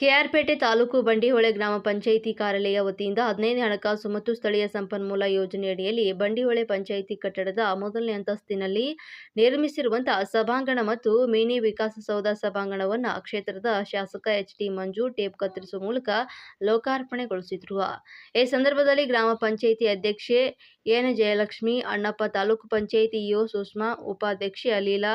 ಕೆಆರ್ಪೇಟೆ ತಾಲೂಕು ಬಂಡಿಹೊಳೆ ಗ್ರಾಮ ಪಂಚಾಯಿತಿ ಕಾರ್ಯಾಲಯ ವತಿಯಿಂದ ಹದಿನೈದನೇ ಹಣಕಾಸು ಮತ್ತು ಸ್ಥಳೀಯ ಸಂಪನ್ಮೂಲ ಯೋಜನೆಯಡಿಯಲ್ಲಿ ಬಂಡಿಹೊಳೆ ಪಂಚಾಯಿತಿ ಕಟ್ಟಡದ ಮೊದಲನೇ ಅಂತಸ್ತಿನಲ್ಲಿ ನಿರ್ಮಿಸಿರುವಂತಹ ಸಭಾಂಗಣ ಮತ್ತು ಮಿನಿ ವಿಕಾಸಸೌಧ ಸಭಾಂಗಣವನ್ನು ಕ್ಷೇತ್ರದ ಶಾಸಕ ಎಚ್ ಟಿ ಮಂಜು ಟೇಪ್ ಕತ್ತರಿಸುವ ಮೂಲಕ ಲೋಕಾರ್ಪಣೆಗೊಳಿಸಿದ್ರು. ಈ ಸಂದರ್ಭದಲ್ಲಿ ಗ್ರಾಮ ಪಂಚಾಯಿತಿ ಅಧ್ಯಕ್ಷೆ ಎನ್. ಜಯಲಕ್ಷ್ಮಿ, ಅಣ್ಣಪ್ಪ ತಾಲೂಕು ಪಂಚಾಯಿತಿ ಇಒ ಸುಷ್ಮಾ, ಉಪಾಧ್ಯಕ್ಷೆ ಲೀಲಾ,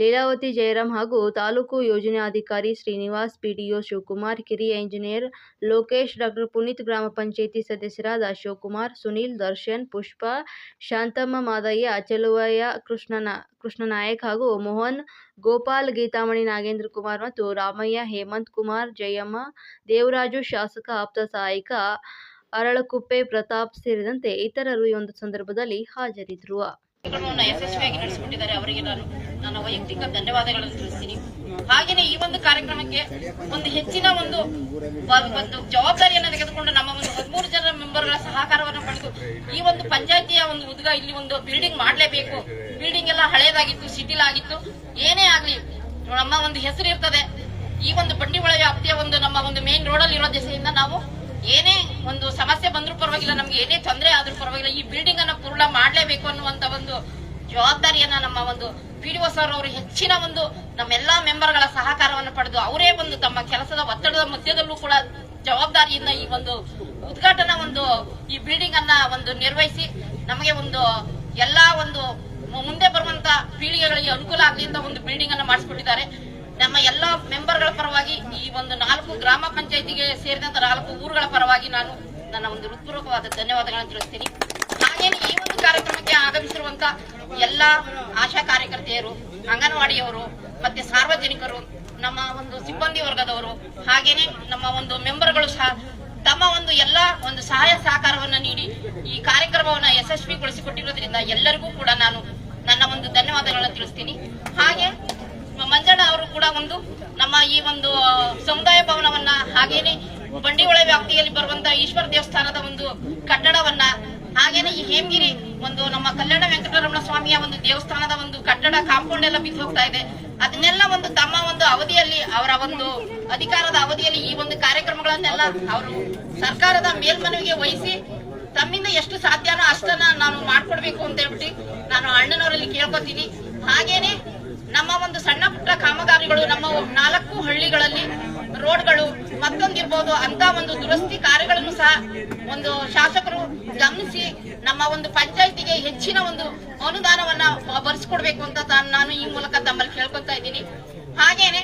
ಲೀಲಾವತಿ ಜಯರಾಮ್ ಹಾಗೂ ತಾಲೂಕು ಯೋಜನಾಧಿಕಾರಿ ಶ್ರೀನಿವಾಸ್, ಪಿಡಿಒ ಶಿವಕುಮಾರ್ ಕಿರಿಯ ಇಂಜಿನಿಯರ್ ಲೋಕೇಶ್, ಡಾಕ್ಟರ್ ಪುನೀತ್, ಗ್ರಾಮ ಪಂಚಾಯಿತಿ ಸದಸ್ಯರಾದ ಅಶೋಕ್ ಕುಮಾರ್, ಸುನೀಲ್, ದರ್ಶನ್, ಪುಷ್ಪ, ಶಾಂತಮ್ಮ, ಮಾದಯ್ಯ, ಅಚಲುವಯ್ಯ, ಕೃಷ್ಣನ, ಕೃಷ್ಣನಾಯಕ್ ಹಾಗೂ ಮೋಹನ್, ಗೋಪಾಲ್, ಗೀತಾಮಣಿ, ನಾಗೇಂದ್ರ ಕುಮಾರ್ ಮತ್ತು ರಾಮಯ್ಯ, ಹೇಮಂತ್ ಕುಮಾರ್, ಜಯಮ್ಮ, ದೇವರಾಜು, ಶಾಸಕ ಆಪ್ತ ಸಹಾಯಕ ಅರಳಕುಪ್ಪೆ, ಪ್ರತಾಪ್ ಸೇರಿದಂತೆ ಇತರರು ಈ ಒಂದು ಸಂದರ್ಭದಲ್ಲಿ ಕಾರ್ಯಕ್ರಮವನ್ನು ಯಶಸ್ವಿಯಾಗಿ ನಡೆಸಿಕೊಟ್ಟಿದ್ದಾರೆ. ಅವರಿಗೆ ನಾನು ನನ್ನ ವೈಯಕ್ತಿಕ ಧನ್ಯವಾದಗಳನ್ನು ತಿಳಿಸ್ತೀನಿ. ಹಾಗೆಯೇ ಈ ಒಂದು ಕಾರ್ಯಕ್ರಮಕ್ಕೆ ಒಂದು ಹೆಚ್ಚಿನ ಒಂದು ಒಂದು ಜವಾಬ್ದಾರಿಯನ್ನು ತೆಗೆದುಕೊಂಡು ನಮ್ಮ ಒಂದು ಹದಿಮೂರು ಜನರ ಮೆಂಬರ್ಗಳ ಸಹಕಾರವನ್ನು ಪಡೆದು ಈ ಒಂದು ಪಂಚಾಯತಿಯ ಒಂದು ಉದ್ಗ ಇಲ್ಲಿ ಒಂದು ಬಿಲ್ಡಿಂಗ್ ಮಾಡಲೇಬೇಕು. ಬಿಲ್ಡಿಂಗ್ ಎಲ್ಲ ಹಳೇದಾಗಿತ್ತು ಸಿಟಿಲ್ ಆಗಿತ್ತು. ಏನೇ ಆಗ್ಲಿ, ನಮ್ಮ ಒಂದು ಹೆಸರು ಇರ್ತದೆ ಈ ಒಂದು ಬಂಡಿಹೊಳೆ ವ್ಯಾಪ್ತಿಯ ಒಂದು ನಮ್ಮ ಒಂದು ಮೇನ್ ರೋಡ್ ಅಲ್ಲಿ ಇರೋ ದಿಸೆಯಿಂದ ನಾವು ಏನೇ ಒಂದು ಸಮಸ್ಯೆ ಬಂದ್ರೂ ಪರವಾಗಿಲ್ಲ, ನಮ್ಗೆ ಏನೇ ತೊಂದರೆ ಆದ್ರೂ ಪರವಾಗಿಲ್ಲ, ಈ ಬಿಲ್ಡಿಂಗ್ ಅನ್ನ ಪೂರ್ಣ ಮಾಡ್ಲೇಬೇಕು ಅನ್ನುವಂತ ಒಂದು ಜವಾಬ್ದಾರಿಯನ್ನ ನಮ್ಮ ಒಂದು ಪಿಡಿಒ ಸರ್ ಅವರು ಹೆಚ್ಚಿನ ಒಂದು ನಮ್ಮೆಲ್ಲಾ ಮೆಂಬರ್ಗಳ ಸಹಕಾರವನ್ನು ಪಡೆದು ಅವರೇ ಒಂದು ತಮ್ಮ ಕೆಲಸದ ಒತ್ತಡದ ಮಧ್ಯದಲ್ಲೂ ಕೂಡ ಜವಾಬ್ದಾರಿಯಿಂದ ಈ ಒಂದು ಉದ್ಘಾಟನಾ ಒಂದು ಈ ಬಿಲ್ಡಿಂಗ್ ಅನ್ನ ಒಂದು ನಿರ್ವಹಿಸಿ, ನಮಗೆ ಒಂದು ಎಲ್ಲಾ ಒಂದು ಮುಂದೆ ಬರುವಂತ ಪೀಳಿಗೆಗಳಿಗೆ ಅನುಕೂಲ ಆಗಲಿ ಅಂತ ಒಂದು ಬಿಲ್ಡಿಂಗ್ ಅನ್ನ ಮಾಡಿಸ್ಕೊಟ್ಟಿದ್ದಾರೆ ನಮ್ಮ ಎಲ್ಲ ಮೆಂಬರ್ಗಳ ಪರವಾಗಿ ಈ ಒಂದು ನಾಲ್ಕು ಗ್ರಾಮ ಪಂಚಾಯತಿಗೆ ಸೇರಿದಂತ ನಾಲ್ಕು ಊರುಗಳ ಪರವಾಗಿ ನಾನು ನನ್ನ ಒಂದು ಹೃತ್ಪೂರ್ವಕವಾದ ಧನ್ಯವಾದಗಳನ್ನು ತಿಳಿಸ್ತೀನಿ. ಹಾಗೇನೆ ಈ ಒಂದು ಕಾರ್ಯಕ್ರಮಕ್ಕೆ ಆಗಮಿಸಿರುವಂತ ಎಲ್ಲ ಆಶಾ ಕಾರ್ಯಕರ್ತೆಯರು, ಅಂಗನವಾಡಿಯವರು ಮತ್ತೆ ಸಾರ್ವಜನಿಕರು, ನಮ್ಮ ಒಂದು ಸಿಬ್ಬಂದಿ ವರ್ಗದವರು, ಹಾಗೇನೆ ನಮ್ಮ ಒಂದು ಮೆಂಬರ್ಗಳು ಸಹ ತಮ್ಮ ಒಂದು ಎಲ್ಲ ಒಂದು ಸಹಾಯ ಸಹಕಾರವನ್ನು ನೀಡಿ ಈ ಕಾರ್ಯಕ್ರಮವನ್ನ ಯಶಸ್ವಿಗೊಳಿಸಿಕೊಟ್ಟಿರೋದ್ರಿಂದ ಎಲ್ಲರಿಗೂ ಕೂಡ ನಾನು ನನ್ನ ಒಂದು ಧನ್ಯವಾದಗಳನ್ನು ತಿಳಿಸ್ತೀನಿ. ಹಾಗೆ ಮಂಜಣ್ಣ ಅವರು ಕೂಡ ಒಂದು ನಮ್ಮ ಈ ಒಂದು ಸಮುದಾಯ ಭವನವನ್ನ ಹಾಗೇನೆ ಬಂಡಿಹೊಳೆ ವ್ಯಾಪ್ತಿಯಲ್ಲಿ ಬರುವಂತ ಈಶ್ವರ ದೇವಸ್ಥಾನದ ಒಂದು ಕಟ್ಟಡವನ್ನ, ಹಾಗೇನೆ ಈ ಹೇಮಗಿರಿ ಒಂದು ನಮ್ಮ ಕಲ್ಯಾಣ ವೆಂಕಟರಮಣ ಸ್ವಾಮಿಯ ಒಂದು ದೇವಸ್ಥಾನದ ಒಂದು ಕಟ್ಟಡ ಕಾಂಪೌಂಡ್ ಎಲ್ಲ ಬಿದ್ದು ಹೋಗ್ತಾ ಇದೆ. ಅದನ್ನೆಲ್ಲ ಒಂದು ತಮ್ಮ ಒಂದು ಅವಧಿಯಲ್ಲಿ, ಅವರ ಒಂದು ಅಧಿಕಾರದ ಅವಧಿಯಲ್ಲಿ ಈ ಒಂದು ಕಾರ್ಯಕ್ರಮಗಳನ್ನೆಲ್ಲ ಅವರು ಸರ್ಕಾರದ ಮೇಲ್ಮನವಿಗೆ ವಹಿಸಿ ತಮ್ಮಿಂದ ಎಷ್ಟು ಸಾಧ್ಯನೋ ಅಷ್ಟನ್ನ ನಾನು ಮಾಡ್ಕೊಡ್ಬೇಕು ಅಂತ ಹೇಳ್ಬಿಟ್ಟು ನಾನು ಅಣ್ಣನವರಲ್ಲಿ ಕೇಳ್ಕೊತೀನಿ. ಹಾಗೇನೆ ನಮ್ಮ ಒಂದು ಸಣ್ಣ ಪುಟ್ಟ ಕಾಮಗಾರಿಗಳು, ನಮ್ಮ ನಾಲ್ಕು ಹಳ್ಳಿಗಳಲ್ಲಿ ರೋಡ್ಗಳು, ಮತ್ತೊಂದಿರ್ಬೋದು ಅಂತ ಒಂದು ದುರಸ್ತಿ ಕಾರ್ಯಗಳನ್ನು ಸಹ ಒಂದು ಶಾಸಕರು ಗಮನಿಸಿ ನಮ್ಮ ಒಂದು ಪಂಚಾಯತಿಗೆ ಹೆಚ್ಚಿನ ಒಂದು ಅನುದಾನವನ್ನ ಬರೆಸ್ಕೊಡ್ಬೇಕು ಅಂತ ನಾನು ಈ ಮೂಲಕ ತಮ್ಮಲ್ಲಿ ಕೇಳ್ಕೊತಾ ಇದ್ದೀನಿ. ಹಾಗೇನೆ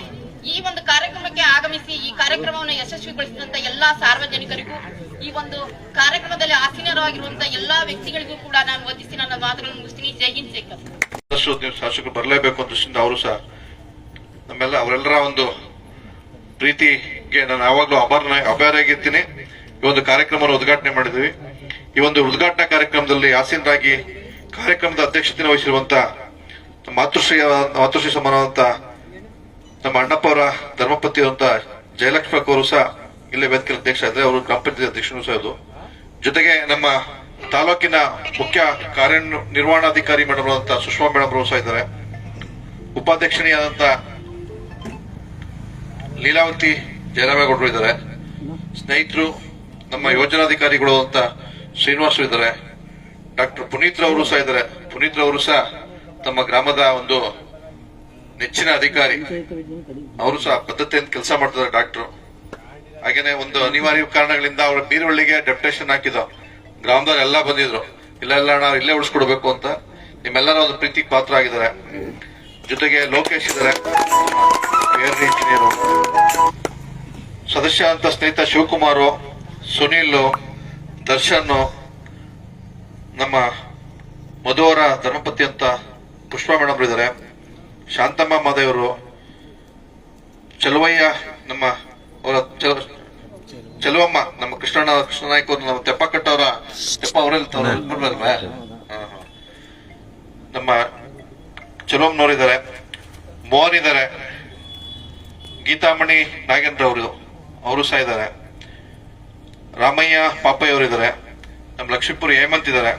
ಈ ಒಂದು ಕಾರ್ಯಕ್ರಮಕ್ಕೆ ಆಗಮಿಸಿ ಈ ಕಾರ್ಯಕ್ರಮವನ್ನು ಯಶಸ್ವಿಗೊಳಿಸಿದಂತ ಎಲ್ಲಾ ಸಾರ್ವಜನಿಕರಿಗೂ, ಈ ಒಂದು ಕಾರ್ಯಕ್ರಮದಲ್ಲಿ ಆಸೀನರಾಗಿರುವಂತಹ ಎಲ್ಲಾ ವ್ಯಕ್ತಿಗಳಿಗೂ ಕೂಡ ನಾನು ವಂದಿಸಿ ನನ್ನ ಮಾತುಗಳನ್ನು ಮುಗಿಸ್ತೀನಿ. ಜೈ ಹಿಂದ್, ಜೈ ಆದಷ್ಟು ನೀವು ಶಾಸಕರು ಬರಲೇಬೇಕು ಅಂತ ದೃಷ್ಟಿಯಿಂದ ಅವರು ಸಹ ನಮ್ಮೆಲ್ಲ ಅವರೆಲ್ಲರ ಒಂದು ಪ್ರೀತಿಗೆ ನಾನು ಯಾವಾಗಲೂ ಅಭಾರ ಅಭಾರಿಯಾಗಿರ್ತೀನಿ. ಈ ಒಂದು ಕಾರ್ಯಕ್ರಮವನ್ನು ಉದ್ಘಾಟನೆ ಮಾಡಿದ್ವಿ. ಈ ಒಂದು ಉದ್ಘಾಟನಾ ಕಾರ್ಯಕ್ರಮದಲ್ಲಿ ಆಸೀನರಾಗಿ ಕಾರ್ಯಕ್ರಮದ ಅಧ್ಯಕ್ಷತೆ ವಹಿಸಿರುವಂತ ಮಾತೃಶ್ರೀ ಮಾತೃಶ್ರೀ ಸಮಾನವಂತ ನಮ್ಮ ಅಣ್ಣಪ್ಪ ಅವರ ಧರ್ಮಪತಿ ಅಂತ ಜಯಲಕ್ಷ್ಮಿ ಅವರು ಸಹ ಇಲ್ಲೇ ವೇದಿಕೆ ಅಧ್ಯಕ್ಷ ಇದ್ದಾರೆ. ಅವರು ಗ್ರಾಮ ಪಂಚಾಯತ್ ಅಧ್ಯಕ್ಷರು ಸಹ ಇದು ಜೊತೆಗೆ ನಮ್ಮ ತಾಲೂಕಿನ ಮುಖ್ಯ ಕಾರ್ಯನಿರ್ವಹಣಾಧಿಕಾರಿ ಮೇಡಮ್ ಅಂತ ಸುಷ್ಮಾ ಮೇಡಮ್ ಅವರು ಇದ್ದಾರೆ. ಉಪಾಧ್ಯಕ್ಷಣಿಯಾದಂತ ಲೀಲಾವತಿ ಜಯರಾಮೇಗೌಡರು ಇದ್ದಾರೆ. ಸ್ನೇಹಿತರು, ನಮ್ಮ ಯೋಜನಾಧಿಕಾರಿಗಳು ಅಂತ ಶ್ರೀನಿವಾಸ್ ಇದ್ದಾರೆ. ಡಾಕ್ಟರ್ ಪುನೀತ್ ರವರು ಸಹ ಇದ್ದಾರೆ. ಪುನೀತ್ ರವರು ಸಹ ತಮ್ಮ ಗ್ರಾಮದ ಒಂದು ನೆಚ್ಚಿನ ಅಧಿಕಾರಿ. ಅವರು ಸಹ ಪದ್ಧತಿಯಿಂದ ಕೆಲಸ ಮಾಡ್ತಾರೆ ಡಾಕ್ಟರ್. ಹಾಗೇನೆ ಒಂದು ಅನಿವಾರ್ಯ ಕಾರಣಗಳಿಂದ ಅವರ ಬೀರುವಳ್ಳಿಗೆ ಡೆಪ್ಟೇಷನ್ ಹಾಕಿದ್ರು ಗ್ರಾಮದವ್ರು ಎಲ್ಲ ಬಂದಿದ್ರು, ಇಲ್ಲ ಎಲ್ಲ ನಾವು ಇಲ್ಲೇ ಉಳಿಸ್ಕೊಡ್ಬೇಕು ಅಂತ ನಿಮ್ಮೆಲ್ಲರ ಒಂದು ಪ್ರೀತಿಗೆ ಪಾತ್ರ ಆಗಿದ್ದಾರೆ ಜೊತೆಗೆ ಲೋಕೇಶ್ ಇದ್ದಾರೆ ಇಂಜಿನಿಯರು ಸದಸ್ಯ ಅಂತ ಸ್ನೇಹಿತ ಶಿವಕುಮಾರ್, ಸುನೀಲ್, ದರ್ಶನ್, ನಮ್ಮ ಮಧುವರ ಧರ್ಮಪತಿ ಅಂತ ಪುಷ್ಪ ಮೇಡಮ್ ಇದ್ದಾರೆ. ಶಾಂತಮ್ಮ ಮಾದೇವರು, ಚಲುವಯ್ಯ ನಮ್ಮ ಅವರ ಚಲುವಮ್ಮ ನಮ್ಮ ಕೃಷ್ಣಣ್ಣ ಕೃಷ್ಣನಾಯ್ಕ ಅವರು ನಮ್ಮ ತೆಪ್ಪಕಟ್ಟವರ ತೆಪ್ಪ ಅವರಲ್ಲಿ ಬರ್ಬಲ್ವಾ ನಮ್ಮ ಚಲುವಮ್ಮ ಇದ್ದಾರೆ ಮೋಹನ್ ಇದ್ದಾರೆ ಗೀತಾಮಣಿ ನಾಗೇಂದ್ರ ಅವರು ಅವರು ಸಹ ಇದ್ದಾರೆ ರಾಮಯ್ಯ ಪಾಪಯ್ಯ ಅವರು ಇದ್ದಾರೆ ನಮ್ಮ ಲಕ್ಷ್ಮೀಪುರಿ ಹೇಮಂತ್ ಇದ್ದಾರೆ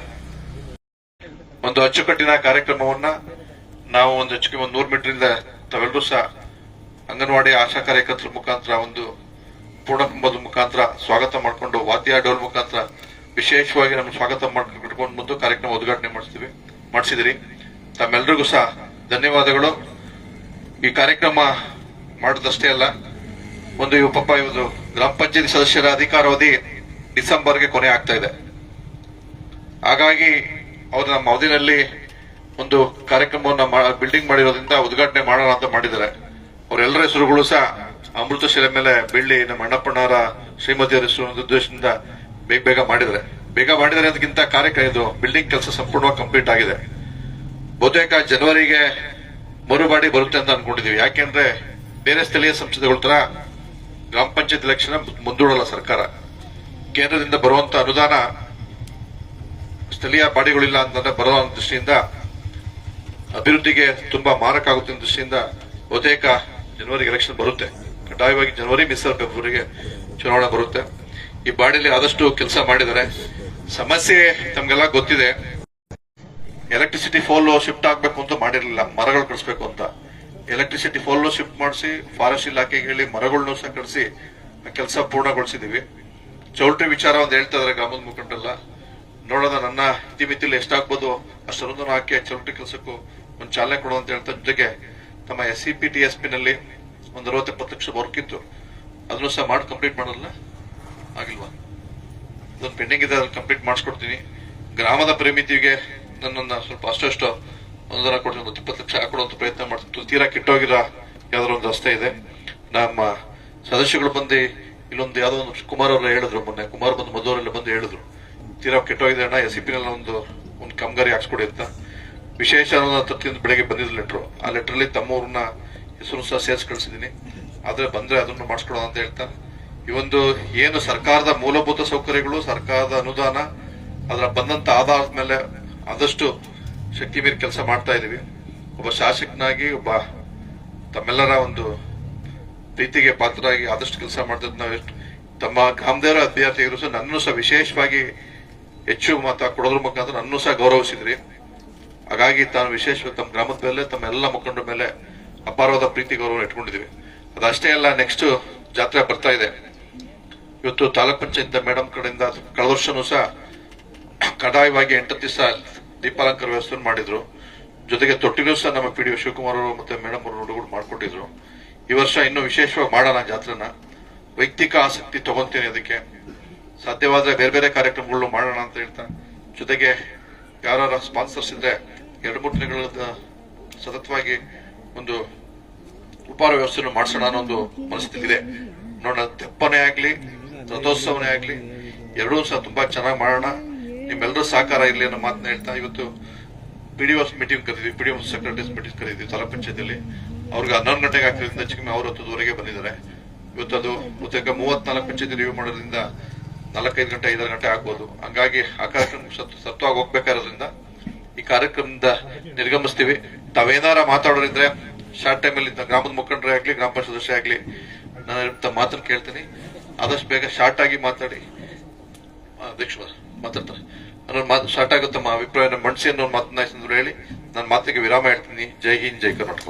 ಒಂದು ಅಚ್ಚುಕಟ್ಟಿನ ಕಾರ್ಯಕ್ರಮವನ್ನ ನಾವು ಒಂದು ಹೆಚ್ಚಿಗೆ ಒಂದು ನೂರು ಮೀಟರ್ ಇಂದ ತಾವೆಲ್ಲರೂ ಸಹ ಅಂಗನವಾಡಿ ಆಶಾ ಕಾರ್ಯಕರ್ತರ ಮುಖಾಂತರ ಒಂದು ಪೂರ್ಣಕುಂಭದ ಮುಖಾಂತರ ಸ್ವಾಗತ ಮಾಡಿಕೊಂಡು ವಾದ್ಯ ಡೋಲ್ ಮುಖಾಂತರ ವಿಶೇಷವಾಗಿ ನಮ್ಮ ಸ್ವಾಗತ ಮಾಡ್ಕೊಂಡು ಬಂದು ಕಾರ್ಯಕ್ರಮ ಉದ್ಘಾಟನೆ ಮಾಡಿಸ್ತೀವಿ, ಮಾಡಿಸಿದಿರಿ. ತಮ್ಮೆಲ್ಲರಿಗೂ ಸಹ ಧನ್ಯವಾದಗಳು. ಈ ಕಾರ್ಯಕ್ರಮ ಮಾಡಿದಷ್ಟೇ ಅಲ್ಲ, ಒಂದು ಇವು ಪಾಪ ಇವತ್ತು ಗ್ರಾಮ ಪಂಚಾಯತಿ ಸದಸ್ಯರ ಅಧಿಕಾರಾವಧಿ ಡಿಸೆಂಬರ್ಗೆ ಕೊನೆ ಆಗ್ತಾ ಇದೆ. ಹಾಗಾಗಿ ಅವರು ನಮ್ಮ ಅವಧಿನಲ್ಲಿ ಒಂದು ಕಾರ್ಯಕ್ರಮವನ್ನು ಬಿಲ್ಡಿಂಗ್ ಮಾಡಿರೋದ್ರಿಂದ ಉದ್ಘಾಟನೆ ಮಾಡೋಣ ಅಂತ ಮಾಡಿದ್ದಾರೆ. ಅವರೆಲ್ಲರ ಹೆಸರುಗಳು ಸಹ ಅಮೃತ ಶಿಲೆ ಮೇಲೆ ಬೆಳ್ಳಿ ನಮ್ಮ ಅಣ್ಣಪ್ಪಣ್ಣವರ ಶ್ರೀಮತಿ ಹೆಸರು ಒಂದು ಉದ್ದೇಶದಿಂದ ಬೇಗ ಬೇಗ ಮಾಡಿದರೆ ಬೇಗ ಮಾಡಿದರೆ ಅದಕ್ಕಿಂತ ಕಾರ್ಯಕ್ರಮ ಇದು ಬಿಲ್ಡಿಂಗ್ ಕೆಲಸ ಸಂಪೂರ್ಣವಾಗಿ ಕಂಪ್ಲೀಟ್ ಆಗಿದೆ. ಬಹುತೇಕ ಜನವರಿಗೆ ಮರುಬಾಡಿ ಬರುತ್ತೆ ಅಂತ ಅನ್ಕೊಂಡಿದೀವಿ. ಯಾಕೆಂದ್ರೆ ಬೇರೆ ಸ್ಥಳೀಯ ಸಂಸ್ಥೆಗಳ ತರ ಗ್ರಾಮ ಪಂಚಾಯತ್ ಎಲೆಕ್ಷನ್ ಮುಂದೂಡಲ್ಲ ಸರ್ಕಾರ. ಕೇಂದ್ರದಿಂದ ಬರುವಂತ ಅನುದಾನ ಸ್ಥಳೀಯ ಬಾಡಿಗಳಿಲ್ಲ ಅಂತಂದ್ರೆ ಬರೋ ದೃಷ್ಟಿಯಿಂದ ಅಭಿವೃದ್ಧಿಗೆ ತುಂಬಾ ಮಾರಕ ಆಗುತ್ತೆ ದೃಷ್ಟಿಯಿಂದ ಬಹುತೇಕ ಜನವರಿಗೆ ಎಲೆಕ್ಷನ್ ಬರುತ್ತೆ. ಕಡ್ಡಾಯವಾಗಿ ಜನವರಿ ಮೀಸಲು ಫೆಬ್ರವರಿಗೆ ಚುನಾವಣೆ ಬರುತ್ತೆ. ಈ ಬಾಡಿಲಿ ಆದಷ್ಟು ಕೆಲಸ ಮಾಡಿದರೆ ಸಮಸ್ಯೆ ತಮ್ಗೆಲ್ಲ ಗೊತ್ತಿದೆ. ಎಲೆಕ್ಟ್ರಿಸಿಟಿ ಫೋಲ್ ಶಿಫ್ಟ್ ಆಗ್ಬೇಕು ಅಂತ ಮಾಡಿರಲಿಲ್ಲ. ಮರಗಳು ಕಳಿಸ್ಬೇಕು ಅಂತ. ಎಲೆಕ್ಟ್ರಿಸಿಟಿ ಫೋಲ್ ಶಿಫ್ಟ್ ಮಾಡಿಸಿ ಫಾರೆಸ್ಟ್ ಇಲಾಖೆಗೆ ಹೇಳಿ ಮರಗಳನ್ನು ಸಹ ಕಳಿಸಿ ಕೆಲಸ ಪೂರ್ಣಗೊಳಿಸಿದೀವಿ. ಚೌಲ್ಟ್ರಿ ವಿಚಾರ ಒಂದು ಹೇಳ್ತಾ ಇದಾರೆ ಗ್ರಾಮದ ಮುಖಂಡರೆಲ್ಲ. ನೋಡೋದ ನನ್ನ ಇತಿಮಿತಿಲಿ ಎಷ್ಟಾಗ್ಬೋದು? ಅಷ್ಟರೊಂದನ್ನು ಹಾಕಿ ಚೌಲ್ಟ್ರಿ ಕೆಲಸಕ್ಕೂ ಒಂದು ಚಾಲನೆ ಕೊಡು ಅಂತ ಹೇಳ್ತಾ ಜೊತೆಗೆ ತಮ್ಮ S C P T S P ನಲ್ಲಿ ಒಂದು ಅರವತ್ತು ಎಪ್ಪತ್ತು ಲಕ್ಷ ವರ್ಕ್ ಇತ್ತು. ಅದನ್ನು ಸಹ ಮಾಡಿ ಕಂಪ್ಲೀಟ್ ಮಾಡಲ್ಲ? ಆಗಿಲ್ವಾ? ಅದೊಂದು ಪೆಂಡಿಂಗ್ ಇದೆ ಅದನ್ನು ಕಂಪ್ಲೀಟ್ ಮಾಡಿಸ್ಕೊಡ್ತೀನಿ. ಗ್ರಾಮದ ಪರಿಮಿತಿಗೆ ನನ್ನನ್ನು ಸ್ವಲ್ಪ ಅಷ್ಟು ಅನುದಾನ ಕೊಡ್ತೀನಿ ಒಂದು ಇಪ್ಪತ್ತು ಲಕ್ಷ ಒಂದು ಪ್ರಯತ್ನ ಮಾಡ್ತೀನಿ ತೀರಾ ಕೆಟ್ಟೋಗಿರೋ ಯಾವ್ದಾದ್ರು ಒಂದು ರಸ್ತೆ ಇದೆ. ನಮ್ಮ ಸದಸ್ಯಗಳು ಬಂದು ಇಲ್ಲೊಂದು ಯಾವುದೋ ಒಂದು ಕುಮಾರ್ ಅವರು ಹೇಳಿದ್ರು ಮೊನ್ನೆ. ಕುಮಾರ್ ಬಂದು ಮಧುವರೆಲ್ಲ ಬಂದು ಹೇಳಿದ್ರು. ತೀರಾ ಕೆಟ್ಟೋಗಿದೆ ಅಣ್ಣ ಎಸ್ ಸಿ ನಲ್ಲಿ ಒಂದು ಒಂದು ಕಾಮಗಾರಿ ಹಾಕ್ಸ್ಕೊಡಿ ಅಂತ. ವಿಶೇಷ ತತ್ತಿಂದ ಬೆಳಗ್ಗೆ ಬಂದಿದ್ದ ಲೆಟ್ರು ಆ ಲೆಟ್ರಲ್ಲಿ ತಮ್ಮವ್ರನ್ನ ಹೆಸರು ಸಹ ಸೇರ್ಸ್ ಕಳಿಸಿದ್ದೀನಿ ಆದ್ರೆ ಬಂದ್ರೆ ಅದನ್ನು ಮಾಡಿಸ್ಕೊಡೋಣ ಅಂತ ಹೇಳ್ತಾ, ಈ ಒಂದು ಏನು ಸರ್ಕಾರದ ಮೂಲಭೂತ ಸೌಕರ್ಯಗಳು, ಸರ್ಕಾರದ ಅನುದಾನ, ಅದರ ಬಂದಂತ ಆಧಾರದ ಮೇಲೆ ಆದಷ್ಟು ಶಕ್ತಿ ಮೀರಿ ಕೆಲಸ ಮಾಡ್ತಾ ಇದೀವಿ. ಒಬ್ಬ ಶಾಸಕನಾಗಿ ಒಬ್ಬ ತಮ್ಮೆಲ್ಲರ ಒಂದು ಪ್ರೀತಿಗೆ ಪಾತ್ರರಾಗಿ ಆದಷ್ಟು ಕೆಲಸ ಮಾಡ್ತಿದ್ ನಾವು ಎಷ್ಟು, ತಮ್ಮ ಕಾಮದೇವರ ಅಭ್ಯರ್ಥಿಗಳು ಸಹ ನನ್ನನ್ನು ಸಹ ವಿಶೇಷವಾಗಿ ಹೆಚ್ಚು ಮತ ಕೊಡೋದ್ರ ಮುಖಾಂತರ ನನ್ನೂ ಸಹ ಗೌರವಿಸಿದ್ರಿ. ಹಾಗಾಗಿ ತಾನು ವಿಶೇಷವಾಗಿ ತಮ್ಮ ಗ್ರಾಮದ ಮೇಲೆ, ತಮ್ಮ ಎಲ್ಲ ಮುಖಂಡರ ಮೇಲೆ ಅಪಾರವಾದ ಪ್ರೀತಿ ಗೌರವ ಇಟ್ಕೊಂಡಿದೀವಿ ಅದಷ್ಟೇ ಅಲ್ಲ ನೆಕ್ಸ್ಟ್ ಜಾತ್ರೆ ಬರ್ತಾ ಇದೆ. ಇವತ್ತು ತಾಲೂಕ್ ಪಂಚಾಯತ್ ಮೇಡಮ್ ಕಡೆಯಿಂದ ಕಳೆದ ವರ್ಷನೂ ಸಹ ಕಡ್ಡಾಯವಾಗಿ ಎಂಟು ದಿವಸ ದೀಪಾಲಂಕಾರ ವ್ಯವಸ್ಥೆ ಮಾಡಿದ್ರು. ಜೊತೆಗೆ ತೊಟ್ಟಿನೂ ಸಹ ನಮ್ಮ ಪಿ ಡಿ ಶಿವಕುಮಾರ್ ಅವರು ಮತ್ತೆ ಮೇಡಮ್ ಅವರು ಹುಡುಗರು ಮಾಡಿಕೊಟ್ಟಿದ್ರು. ಈ ವರ್ಷ ಇನ್ನೂ ವಿಶೇಷವಾಗಿ ಮಾಡೋಣ ಜಾತ್ರೆನ. ವೈಯಕ್ತಿಕ ಆಸಕ್ತಿ ತಗೊಂತೀನಿ ಅದಕ್ಕೆ. ಸಾಧ್ಯವಾದ್ರೆ ಬೇರೆ ಬೇರೆ ಕಾರ್ಯಕ್ರಮಗಳು ಮಾಡೋಣ ಅಂತ ಹೇಳ್ತಾ. ಜೊತೆಗೆ ಯಾರ ಸ್ಪಾನ್ಸರ್ಸ್ ಇದ್ರೆ ಎರಡು ಮೂರು ದಿನಗಳ ಸತತವಾಗಿ ಒಂದು ಉಪಹಾರ ವ್ಯವಸ್ಥೆಯನ್ನು ಮಾಡಿಸೋಣ ಅನ್ನೋ ಒಂದು ಮನಸ್ಥಿತಿ ಇದೆ ನೋಡೋಣ, ತೆಪ್ಪನೇ ಆಗ್ಲಿ, ರಥೋತ್ಸವನೇ ಆಗ್ಲಿ, ಎರಡೂ ಸಹ ತುಂಬಾ ಚೆನ್ನಾಗಿ ಮಾಡೋಣ. ನಿಮ್ಮೆಲ್ಲರೂ ಸಹಕಾರ ಇರಲಿ ಅನ್ನೋ ಮಾತನ್ನ ಹೇಳ್ತಾ ಇವತ್ತು ಪಿ ಡಿ ಮೀಟಿಂಗ್ ಕರೀತೀವಿ ಪಿ ಡಿ ಸೆಕ್ರೆಟರೀಸ್ ಮೀಟಿಂಗ್ ಕರೀತೀವಿ ತಾಲೂಕ್ ಪಂಚಾಯತಿಯಲ್ಲಿ ಅವ್ರಿಗೆ ಹನ್ನೊಂದು ಗಂಟೆಗೆ ಆಗ್ತಿರೋದ್ರಿಂದ ಚಿಕ್ಕ ಅವ್ರ ಹತ್ತುವರೆಗೆ ಬಂದಿದ್ದಾರೆ. ಇವತ್ತು ಅದು ಬಹುತೇಕ ಮೂವತ್ನಾಲ್ಕು ಪಂಚಾಯತಿ ರಿವ್ಯೂ ಮಾಡೋದ್ರಿಂದ ನಾಲ್ಕೈದು ಗಂಟೆ, ಐದಾರು ಗಂಟೆ ಆಗ್ಬೋದು. ಹಂಗಾಗಿ ಆ ಕಾರ್ಯಕ್ರಮ ಸತ್, ಸತ್ವಾಗಿ ಹೋಗ್ಬೇಕಾರೋದ್ರಿಂದ ಈ ಕಾರ್ಯಕ್ರಮದಿಂದ ನಿರ್ಗಮಿಸ್ತೀವಿ. ತಾವೇನಾರ ಮಾತಾಡೋರಿದ್ರೆ ಶಾರ್ಟ್ ಟೈಮಲ್ಲಿ ಗ್ರಾಮದ ಮುಖಂಡರೇ ಆಗ್ಲಿ, ಗ್ರಾಮ ಪಂಚಾಯತ್ ಸದಸ್ಯ ಆಗ್ಲಿ, ನಾನು ಮಾತನ್ನು ಕೇಳ್ತೀನಿ. ಆದಷ್ಟು ಬೇಗ ಶಾರ್ಟ್ ಆಗಿ ಮಾತಾಡಿ. ಅಧ್ಯಕ್ಷ ಮಾತಾಡ್ತಾರೆ. ನನ್ನ ಶಾರ್ಟ್ ಆಗುತ್ತೆ, ತಮ್ಮ ಅಭಿಪ್ರಾಯನ ಮಂಡಿಸಿ ಅನ್ನೋ ಮಾತನ್ನ ಹೇಳಿ, ನನ್ನ ಮಾತಿಗೆ ವಿರಾಮ ಹೇಳ್ತೀನಿ. ಜೈ ಹಿಂದ್, ಜೈ ಕರ್ನಾಟಕ